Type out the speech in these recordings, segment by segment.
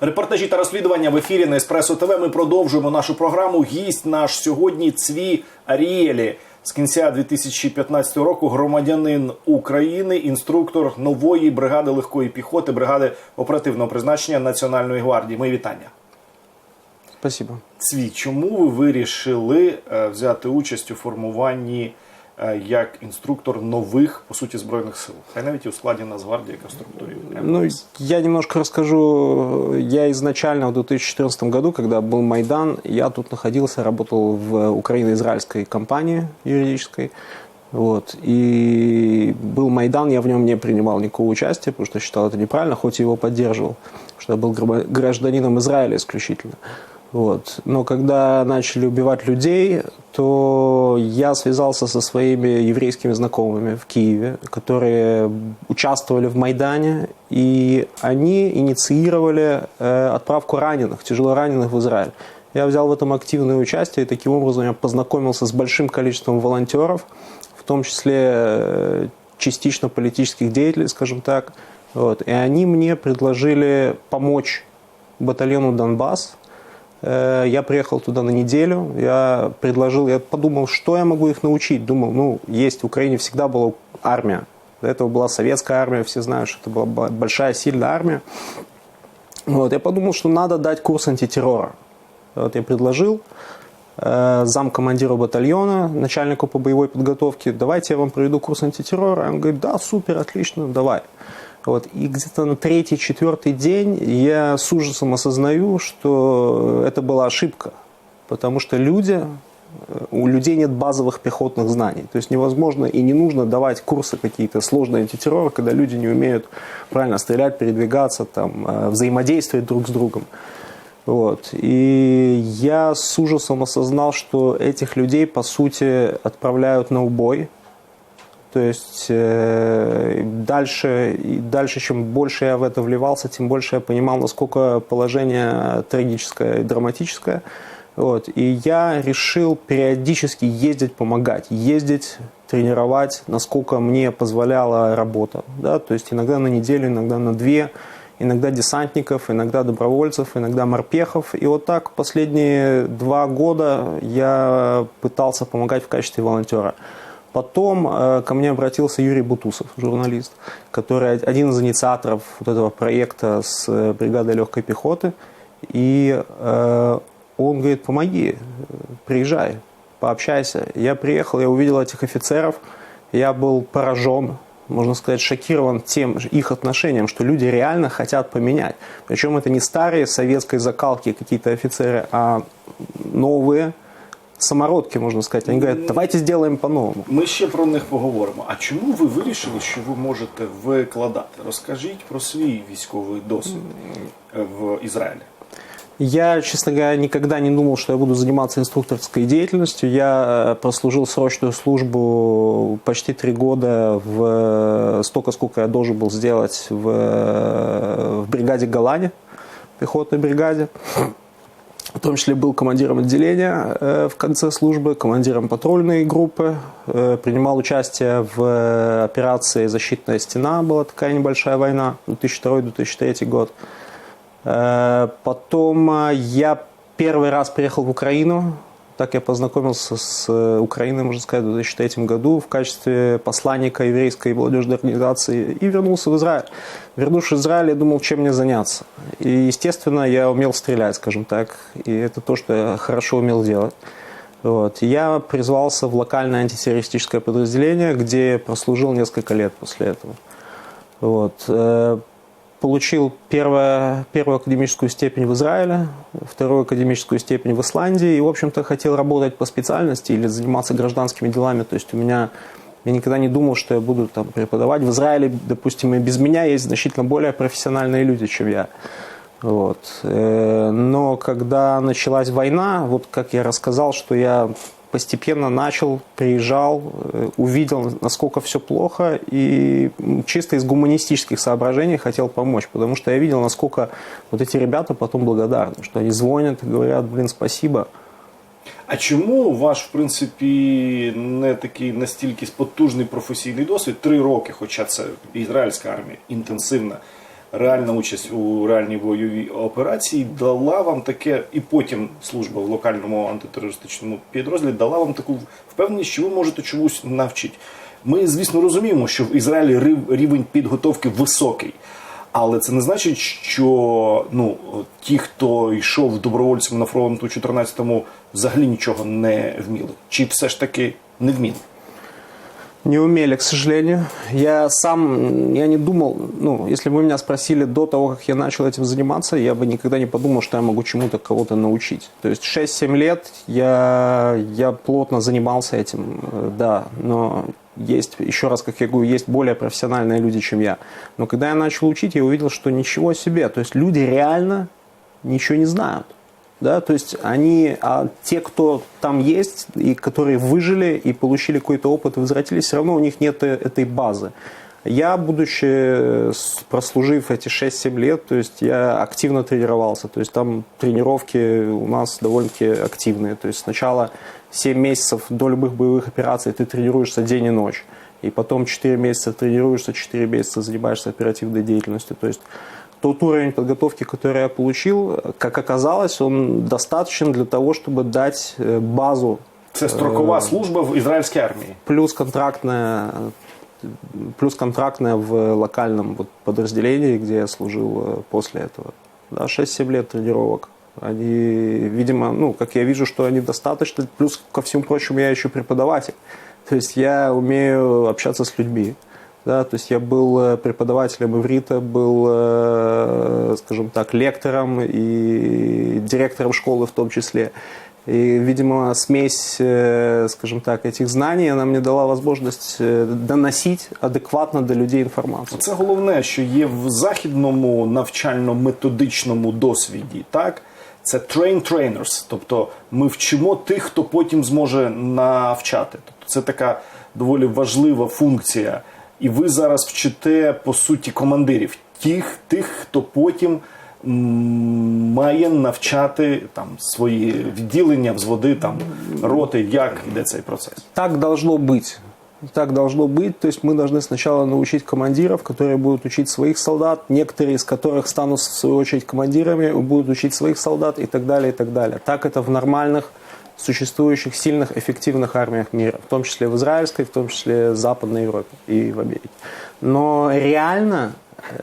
Репортажі та розслідування в ефірі на Еспресо ТВ. Ми продовжуємо нашу програму. Гість наш сьогодні Цві Арієлі. З кінця 2015 року громадянин України, інструктор нової бригади легкої піхоти, бригади оперативного призначення Національної гвардії. Мої вітання. Спасибо. Цві, чому ви вирішили е, взяти участь у формуванні як інструктор нових по суті збройних сил? Хай навіть і у складі Нацгвардії, як в структурі Ну, МВС. я немножко расскажу. Я изначально в 2014 году, когда был Майдан, я тут находился, работал в украино-израильской компании юридической. Вот. И был Майдан, я в нем не принимал никакого участия, потому что считал это неправильно, хоть и его поддерживал, потому что я был граба- гражданином Израиля исключительно. Вот. Но когда начали убивать людей, то я связался со своими еврейскими знакомыми в Киеве, которые участвовали в Майдане, и они инициировали э, отправку раненых, тяжело раненых в Израиль. Я взял в этом активное участие, и таким образом я познакомился с большим количеством волонтеров, в том числе э, частично политических деятелей, скажем так. Вот. И они мне предложили помочь батальону «Донбасс», Я приехал туда на неделю, я предложил, я подумал, что я могу их научить. Думал, ну, есть в Украине всегда была армия. До этого была советская армия, все знают, что это была бо- большая, сильная армия. Вот, я подумал, что надо дать курс антитеррора. Вот я предложил э, замкомандиру батальона, начальнику по боевой подготовке, давайте я вам проведу курс антитеррора. Он говорит, да, супер, отлично, давай. Вот. И где-то на третий, четвертый день я с ужасом осознаю, что это была ошибка. Потому что люди, э, у людей нет базовых пехотных знаний. То есть невозможно и не нужно давать курсы какие-то сложные антитеррора, когда люди не умеют правильно стрелять, передвигаться, там, э, взаимодействовать друг с другом. Вот. И я с ужасом осознал, что этих людей, по сути, отправляют на убой. То есть э, дальше, и дальше, чем больше я в это вливался, тем больше я понимал, насколько положение трагическое и драматическое. Вот. И я решил периодически ездить, помогать, ездить, тренировать, насколько мне позволяла работа. Да? То есть иногда на неделю, иногда на две, иногда десантников, иногда добровольцев, иногда морпехов. И вот так последние два года я пытался помогать в качестве волонтера. Потом э, ко мне обратился Юрий Бутусов, журналист, который один из инициаторов вот этого проекта с э, бригадой легкой пехоты. И э, он говорит, помоги, приезжай, пообщайся. Я приехал, я увидел этих офицеров, я был поражен, можно сказать, шокирован тем их отношением, что люди реально хотят поменять. Причем это не старые советской закалки какие-то офицеры, а новые самородки, можно сказать. Они говорят, давайте сделаем по-новому. Ми ще про них поговоримо. А чому ви вирішили, що ви можете викладати? Розкажіть про свій військовий досвід е, в Ізраїлі. Я, честно говоря, никогда не думал, что я буду заниматься инструкторской деятельностью. Я э, прослужил срочную службу почти три года в э, столько, сколько я должен был сделать в, э, в бригаде Голландии, пехотной бригаде. В том числе был командиром отделения э, в конце службы, командиром патрульной группы, э, принимал участие в э, операции «Защитная стена», была такая небольшая война, 2002-2003 год. Потом я первый раз приехал в Украину. Так я познакомился с э, Украиной, можно сказать, в 2003 году в качестве посланника еврейской молодежной организации и вернулся в Израиль. Вернувшись в Израиль, я думал, чем мне заняться. И, естественно, я умел стрелять, скажем так. И это то, что я хорошо умел делать. Вот. Я призвался в локальное антитеррористическое подразделение, где прослужил несколько лет после этого. Вот. Получил первое, первую академическую степень в Израиле, вторую академическую степень в Исландии. И, в общем-то, хотел работать по специальности или заниматься гражданскими делами. То есть у меня... Я никогда не думал, что я буду там преподавать. В Израиле, допустим, и без меня есть значительно более профессиональные люди, чем я. Вот. Э, Но когда началась война, вот как я рассказал, что я постепенно начал, приезжал, э, увидел, насколько все плохо, и м, чисто из гуманистических соображений хотел помочь, потому что я видел, насколько вот эти ребята потом благодарны, что они звонят и говорят, блин, спасибо. А чому ваш, в принципі, не такий настільки потужний професійний досвід? Три роки, хоча це ізраїльська армія інтенсивна, реальна участь у реальній бойовій операції дала вам таке, і потім служба в локальному антитерористичному підрозділі дала вам таку впевненість, що ви можете чомусь навчити. Ми, звісно, розуміємо, що в Ізраїлі рівень підготовки високий. Але це не значить, що ну, ті, хто йшов добровольцем на фронт у 14-му, взагалі нічого не вміли. Чи все ж таки не вміли? Не умели, к сожалению. Я сам, я не думал, ну, если бы вы меня спросили до того, как я начал этим заниматься, я бы никогда не подумал, что я могу чему-то кого-то научить. То есть 6-7 лет я, я плотно занимался этим, э, да, но есть, еще раз, как я говорю, есть более профессиональные люди, чем я. Но когда я начал учить, я увидел, что ничего себе. То есть люди реально ничего не знают. Да, то есть они, а те, кто там есть, и которые выжили и получили какой-то опыт и возвратились, все равно у них нет э- этой базы. Я, будучи, э, прослужив эти 6-7 лет, то есть я активно тренировался. То есть там тренировки у нас довольно-таки активные. То есть сначала 7 месяцев до любых боевых операций ты тренируешься день и ночь. И потом 4 месяца тренируешься, 4 месяца занимаешься оперативной деятельностью. То есть тот уровень подготовки, который я получил, как оказалось, он достаточен для того, чтобы дать э, базу Це строкова служба в ізраїльській армії. плюс контрактная, плюс контрактная в локальном вот подразделении, где я служил э, после этого. Да, 6-7 лет тренировок. Они, видимо, ну, как я вижу, что они достаточно. Плюс, ко всему прочему, я еще преподаватель. То есть я умею общаться с людьми. Да, то есть я был э, преподавателем иврита, был, э, скажем так, лектором и директором школы в том числе. И, видимо, смесь, э, скажем так, этих знаний, она мне дала возможность э, доносить адекватно до людей информацию. Це головне, що є в західному навчально-методичному досвіді. Так, це train trainers, тобто ми вчимо тих, хто потім зможе навчати. Тобто це така доволі важлива функція. І ви зараз вчите по суті командирів, тих, тих, хто потім має навчати там свої відділення, взводи, там роти, як іде цей процес. Так должно быть. Так должно быть. То есть мы должны сначала научить командиров, которые будут учить своих солдат, некоторые из которых станут в свою очередь командирами, будут учить своих солдат и так далее, и так далее. Так это в нормальных существующих сильных, эффективных армиях мира, в том числе в израильской, в том числе в Западной Европе и в Америке. Но реально,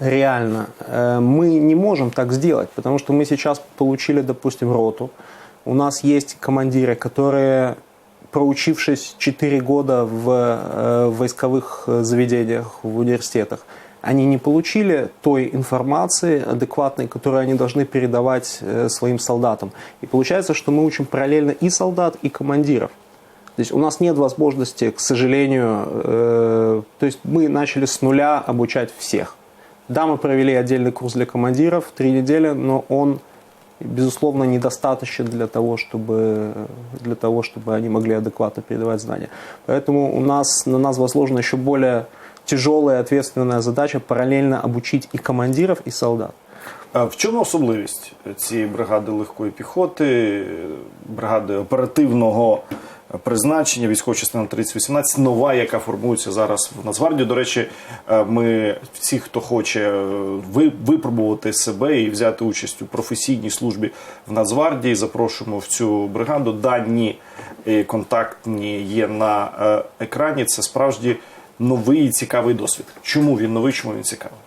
реально э, мы не можем так сделать, потому что мы сейчас получили, допустим, роту. У нас есть командиры, которые проучившись 4 года в э, войсковых э, заведениях, в университетах, они не получили той информации адекватной, которую они должны передавать э, своим солдатам. И получается, что мы учим параллельно и солдат, и командиров. То есть у нас нет возможности, к сожалению, э, то есть мы начали с нуля обучать всех. Да, мы провели отдельный курс для командиров, три недели, но он, безусловно, недостаточен для того, чтобы, для того, чтобы они могли адекватно передавать знания. Поэтому у нас, на нас возложена еще более тяжелая и ответственная задача параллельно обучить и командиров, и солдат. А В чому особливість цієї бригади легкої піхоти, бригади оперативного призначення, військова частина 3018, нова, яка формується зараз в Нацгвардії. До речі, е, ми всі, хто хоче е, ви- випробувати себе і взяти участь у професійній службі в Нацгвардії, запрошуємо в цю бригаду. Дані е, контактні є на е, екрані. Це справді новий і цікавий досвід. Чому він новий, чому він цікавий?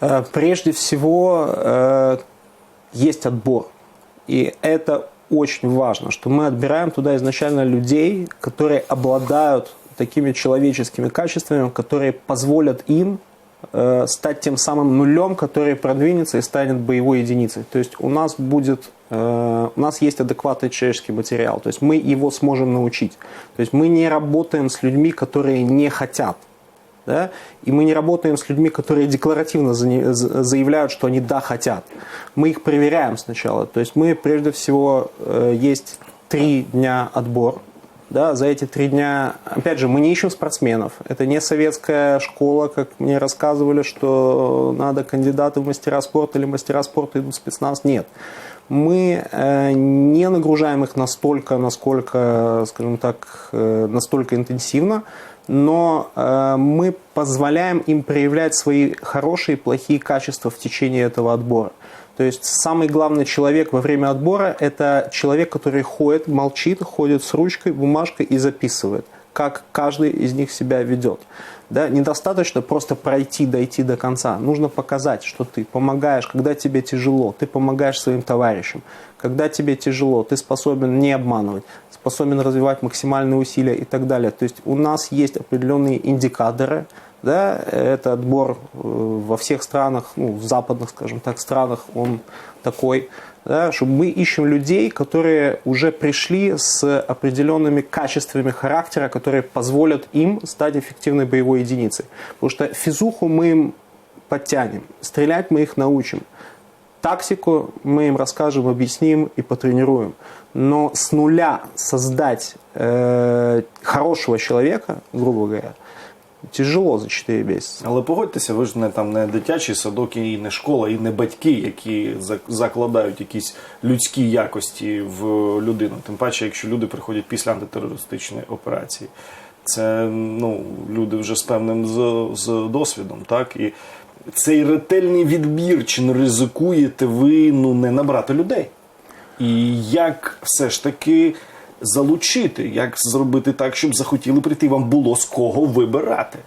Э, Прежде всего, э, есть отбор. И это очень важно, что мы отбираем туда изначально людей, которые обладают такими человеческими качествами, которые позволят им э, стать тем самым нулем, который продвинется и станет боевой единицей. То есть у нас будет, э, у нас есть адекватный человеческий материал, то есть мы его сможем научить. То есть мы не работаем с людьми, которые не хотят. Да? И мы не работаем с людьми, которые декларативно за- за- заявляют, что они да хотят. Мы их проверяем сначала. То есть мы прежде всего э, есть три дня отбор. Да, за эти три дня, опять же, мы не ищем спортсменов. Это не советская школа, как мне рассказывали, что надо кандидаты в мастера спорта или мастера спорта идут в спецназ. Нет. Мы э, не нагружаем их настолько, насколько, скажем так, э, настолько интенсивно. но э, мы позволяем им проявлять свои хорошие и плохие качества в течение этого отбора. То есть самый главный человек во время отбора – это человек, который ходит, молчит, ходит с ручкой, бумажкой и записывает, как каждый из них себя ведет. Да, недостаточно просто пройти, дойти до конца. Нужно показать, что ты помогаешь, когда тебе тяжело, ты помогаешь своим товарищам. Когда тебе тяжело, ты способен не обманывать, способен развивать максимальные усилия и так далее. То есть у нас есть определенные индикаторы, да, это отбор э, во всех странах, ну, в западных, скажем так, странах, он такой, да, что мы ищем людей, которые уже пришли с определенными качествами характера, которые позволят им стать эффективной боевой единицей. Потому что физуху мы им подтянем, стрелять мы их научим, тактику мы им расскажем, объясним и потренируем. Но с нуля создать э, хорошего человека, грубо говоря, тяжело за 4 місяці. Але погодьтеся, ви ж не там не дитячий садок і не школа, і не батьки, які закладають якісь людські якості в людину. Тим паче, якщо люди приходять після антитерористичної операції. Це ну, люди вже з певним з, з досвідом, так? І цей ретельний відбір, чи не ризикуєте ви ну, не набрати людей? І як все ж таки залучити, як зробити так, щоб захотіли прийти, вам було з кого вибирати?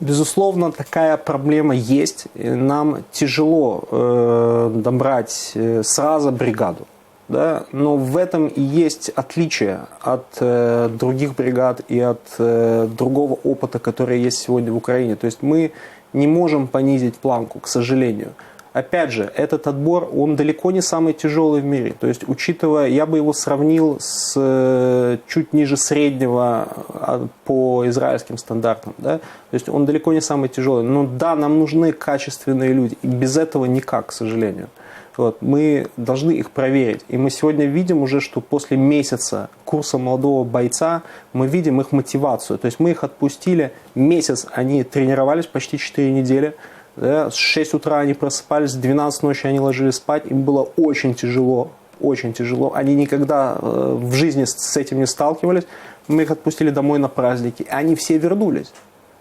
Безусловно, такая проблема есть. Нам тяжело э, добрать сразу бригаду. Да? Но в этом и есть отличие от э, других бригад и от э, другого опыта, который есть сегодня в Украине. То есть мы не можем понизить планку, к сожалению. Опять же, этот отбор, он далеко не самый тяжелый в мире. То есть, учитывая, я бы его сравнил с э, чуть ниже среднего а, по израильским стандартам. Да? То есть, он далеко не самый тяжелый. Но да, нам нужны качественные люди. И без этого никак, к сожалению. Вот, мы должны их проверить. И мы сегодня видим уже, что после месяца курса молодого бойца мы видим их мотивацию. То есть мы их отпустили месяц, они тренировались почти 4 недели. Да, с 6 утра они просыпались, в 12 ночи они ложились спать, им было очень тяжело, очень тяжело. Они никогда э, в жизни с- этим не сталкивались. Мы их отпустили домой на праздники. Они все вернулись.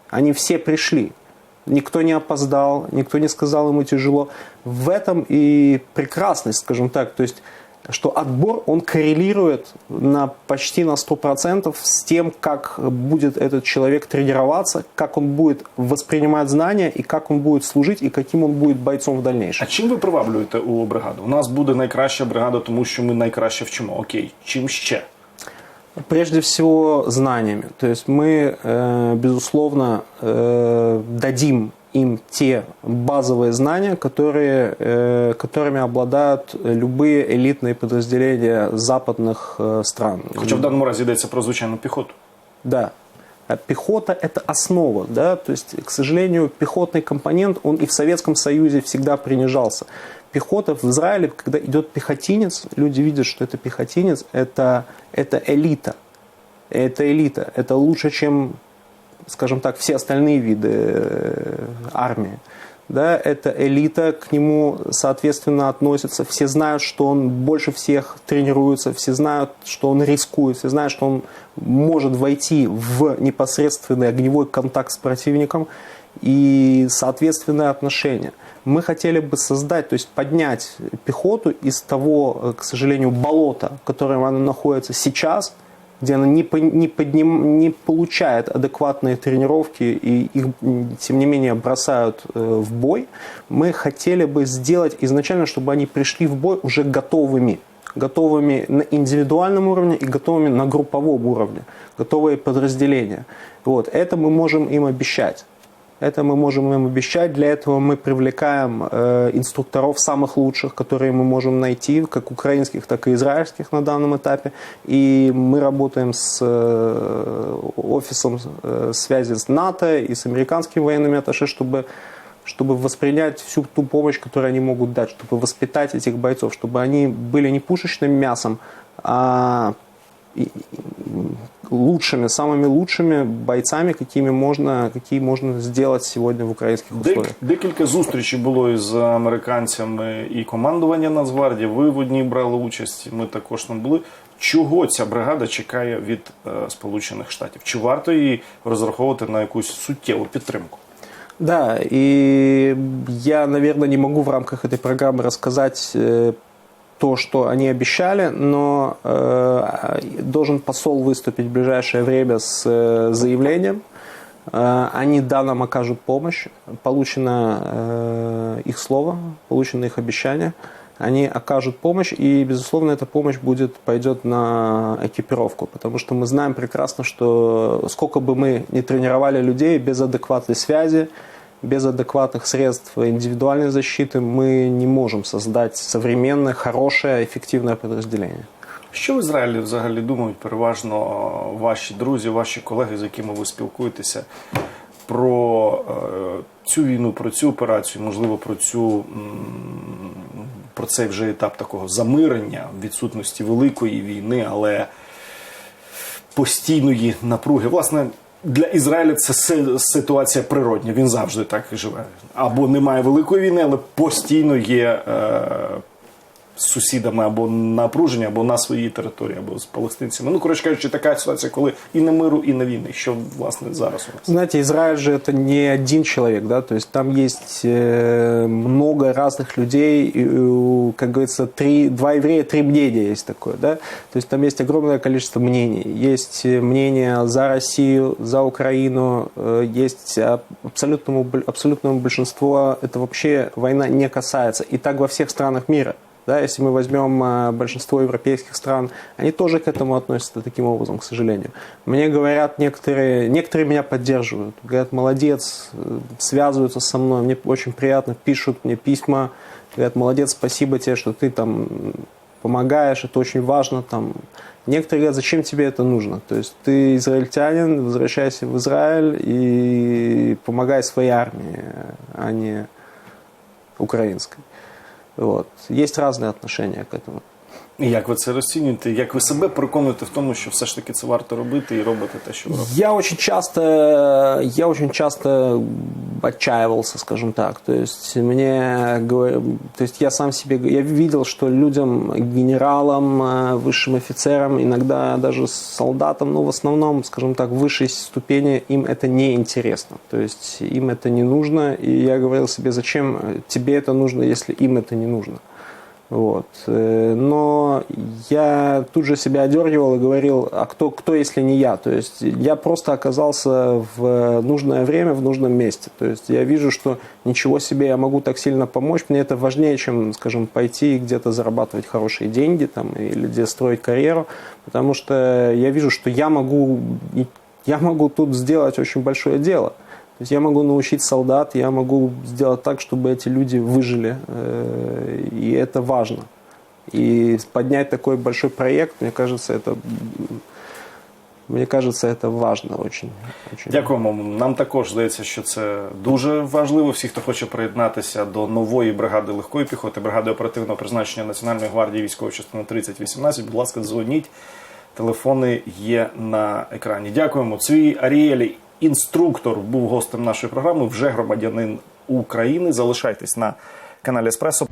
Они все пришли. Никто не опоздал, никто не сказал ему тяжело. В этом и прекрасность, скажем так. То есть, что отбор, он коррелирует на почти на 100% с тем, как будет этот человек тренироваться, как он будет воспринимать знания и как он будет служить и каким он будет бойцом в А дальнейшем. чим ви приваблюєте у бригаду? У нас буде найкраща бригада, тому що ми найкраще вчимо. Окей, чим ще? Прежде всего знаниями. То есть мы, э, безусловно, э, дадим им те базовые знания, которые, э, которыми обладают любые элитные подразделения западных э, стран. Хоча в даному разі йдеться про звичайну піхоту. Да. А пехота – это основа, да, то есть, к сожалению, пехотный компонент, он и в Советском Союзе всегда принижался. Пехота в Израиле, когда идет пехотинец, люди видят, что это пехотинец, это, это элита, это элита, это лучше, чем, скажем так, все остальные виды э, армии. Да, это элита, к нему, соответственно, относятся. Все знают, что он больше всех тренируется, все знают, что он рискует, все знают, что он может войти в непосредственный огневой контакт с противником и соответственное отношение. Мы хотели бы создать, то есть поднять пехоту из того, э, к сожалению, болота, в котором она находится сейчас, где она не, по- не, подним, не получает адекватные тренировки и их, тем не менее, бросают э, в бой, мы хотели бы сделать изначально, чтобы они пришли в бой уже готовыми. Готовыми на индивидуальном уровне и готовыми на групповом уровне. Готовые подразделения. Вот. Это мы можем им обещать. Это мы можем им обещать. Для этого мы привлекаем э, инструкторов самых лучших, которые мы можем найти, как украинских, так и израильских на данном этапе. И мы работаем с э, офисом э, связи с НАТО и с американскими военными атташе, чтобы чтобы воспринять всю ту помощь, которую они могут дать, чтобы воспитать этих бойцов, чтобы они были не пушечным мясом, а лучшими, самыми лучшими бойцами, какими можно, какие можно сделать сегодня в украинских Дек, условиях. декілька зустрічей було із американцями і командування Нацгвардії. Ви в одній брали участь, ми також там були. Чого ця бригада чекає від е, Сполучених Штатів? Чи варто їй розраховувати на якусь суттєву підтримку? Да, и я, наверное, не могу в рамках этой программы рассказать э, то, что они обещали, но э, должен посол выступить в ближайшее время с э, заявлением. Э, Они, да, нам окажут помощь. Получено э, их слово, получено их обещание. Они окажут помощь, и, безусловно, эта помощь будет, пойдет на экипировку, потому что мы знаем прекрасно, что сколько бы мы ни тренировали людей без адекватной связи, без адекватных средств индивидуальной защиты мы не можем создать современное, хорошее, эффективное подразделение. Що в Ізраїлі взагалі думають переважно е, ваші друзі, ваші колеги, з якими ви спілкуєтеся про е, цю війну, про цю операцію, можливо, про цю м, про цей вже етап такого замирення, відсутності великої війни, але постійної напруги. Власне, для Ізраїля це си- ситуація природня. Він завжди так і живе. Або немає великої війни, але постійно є е, з сусідами або напруження, або на своїй території, або з палестинцями. Ну, коротше кажучи, така ситуація, коли і не миру, і не війни. Що власне зараз у нас? Знаете, Израиль же это не один человек, да, то есть там есть э, много разных людей, и, э, как говорится, три, два еврея, три мнения есть такое, да, то есть там есть огромное количество мнений. Есть э, мнение за Россию, за Украину, э, есть а, абсолютному, б- абсолютному большинству это вообще война не касается, и так во всех странах мира. Да, если мы возьмем э, большинство европейских стран, они тоже к этому относятся таким образом, к сожалению. Мне говорят некоторые, некоторые меня поддерживают, говорят, молодец, э, связываются со мной, мне очень приятно, пишут мне письма, говорят, молодец, спасибо тебе, что ты там помогаешь, это очень важно. Там. Некоторые говорят, зачем тебе это нужно? То есть ты израильтянин, возвращайся в Израиль и помогай своей армии, а не украинской. Вот. Есть разные отношения к этому. І Як ви це розцінюєте? Як ви себе переконуєте в тому, що все ж таки це варто робити і робити те, що ви робите? Я очень часто, я очень часто отчаивался, скажем так. То есть мне, говор- то есть я сам себе, я видел, что людям, генералам, э, высшим офицерам, иногда даже солдатам, но в основном, скажем так, высшей ступени им это не интересно. То есть им это не нужно, и я говорил себе, зачем тебе это нужно, если им это не нужно. Вот. Э, Но я тут же себя одергивал и говорил, а кто, кто, если не я? То есть я просто оказался в нужное время, в нужном месте. То есть я вижу, что ничего себе я могу так сильно помочь. Мне это важнее, чем, скажем, пойти где-то зарабатывать хорошие деньги там, или где строить карьеру. Потому что я вижу, что я могу, я могу тут сделать очень большое дело. То есть я могу научить солдат, я могу сделать так, чтобы эти люди выжили. э, И это важно. И поднять такой большой проект, мне кажется, это мне кажется, это важно очень. очень. Дякуємо. Нам також здається, що це дуже важливо. Всі, хто хоче приєднатися до нової бригади легкої піхоти, бригади оперативного призначення Національної гвардії військової частини 3018, будь ласка, дзвоніть. Телефони є на екрані. Дякуємо. Цвій Аріелі, інструктор, був гостем нашої програми. Вже громадянин України. Залишайтесь на каналі Еспресо.